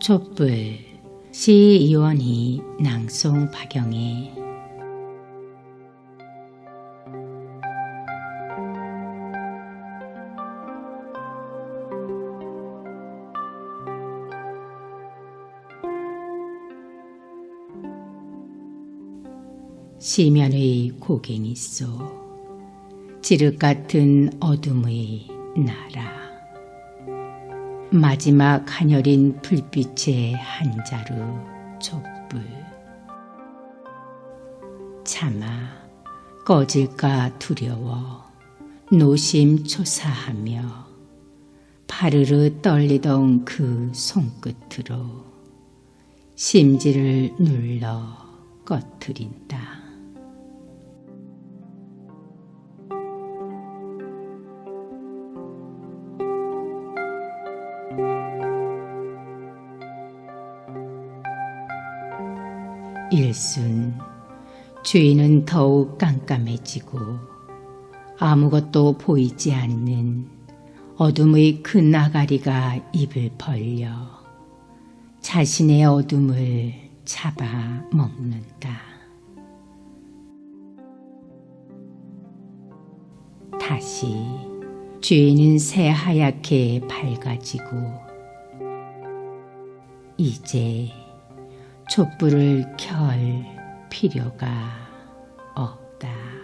촛불 시의원이 낭송 박영애. 시면의 고갱이소 지륵 같은 어둠의 나라 마지막 가녀린 불빛의 한 자루 촛불 차마 꺼질까 두려워 노심초사하며 파르르 떨리던 그 손끝으로 심지를 눌러 꺼트린다. 일순 주인은 더욱 깜깜해지고 아무것도 보이지 않는 어둠의 큰 아가리가 입을 벌려 자신의 어둠을 잡아 먹는다. 다시 주인은 새하얗게 밝아지고 이제 촛불을 켤 필요가 없다.